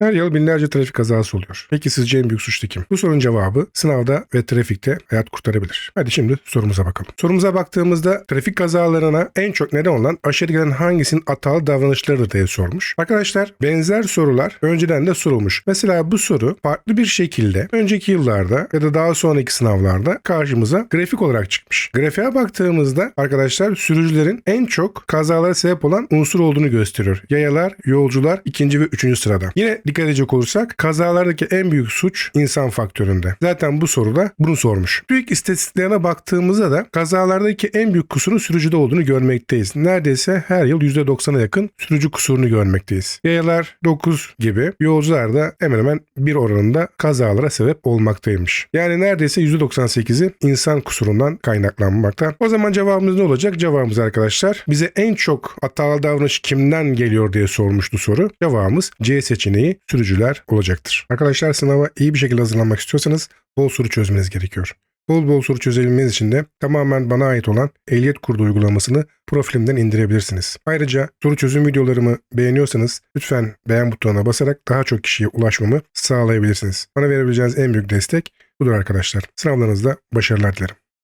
Her yıl binlerce trafik kazası oluyor. Peki sizce en büyük suçlu kim? Bu sorunun cevabı sınavda ve trafikte hayat kurtarabilir. Hadi şimdi sorumuza bakalım. Sorumuza baktığımızda trafik kazalarına en çok neden olan aşırı giden hangisinin hatalı davranışlarıdır diye sormuş. Arkadaşlar benzer sorular önceden de sorulmuş. Mesela bu soru farklı bir şekilde önceki yıllarda ya da daha sonraki sınavlarda karşımıza grafik olarak çıkmış. Grafiğe baktığımızda arkadaşlar sürücülerin en çok kazalara sebep olan unsur olduğunu gösteriyor. Yayalar, yolcular ikinci ve üçüncü sırada. Yine dikkat edecek olursak kazalardaki en büyük suç insan faktöründe. Zaten bu soruda bunu sormuş. TÜİK istatistiklerine baktığımızda da kazalardaki en büyük kusurun sürücüde olduğunu görmekteyiz. Neredeyse her yıl %90'a yakın sürücü kusurunu görmekteyiz. Yayalar 9 gibi yolcular da hemen hemen bir oranında kazalara sebep olmaktaymış. Yani neredeyse %98'i insan kusurundan kaynaklanmakta. O zaman cevabımız ne olacak? Cevabımız arkadaşlar bize en çok hatalı davranış kimden geliyor diye sormuştu soru. Cevabımız C seçeneği sürücüler olacaktır. Arkadaşlar sınava iyi bir şekilde hazırlanmak istiyorsanız bol soru çözmeniz gerekiyor. Bol bol soru çözebilmeniz için de tamamen bana ait olan Ehliyet Kurdu uygulamasını profilimden indirebilirsiniz. Ayrıca soru çözüm videolarımı beğeniyorsanız lütfen beğen butonuna basarak daha çok kişiye ulaşmamı sağlayabilirsiniz. Bana verebileceğiniz en büyük destek budur arkadaşlar. Sınavlarınızda başarılar dilerim.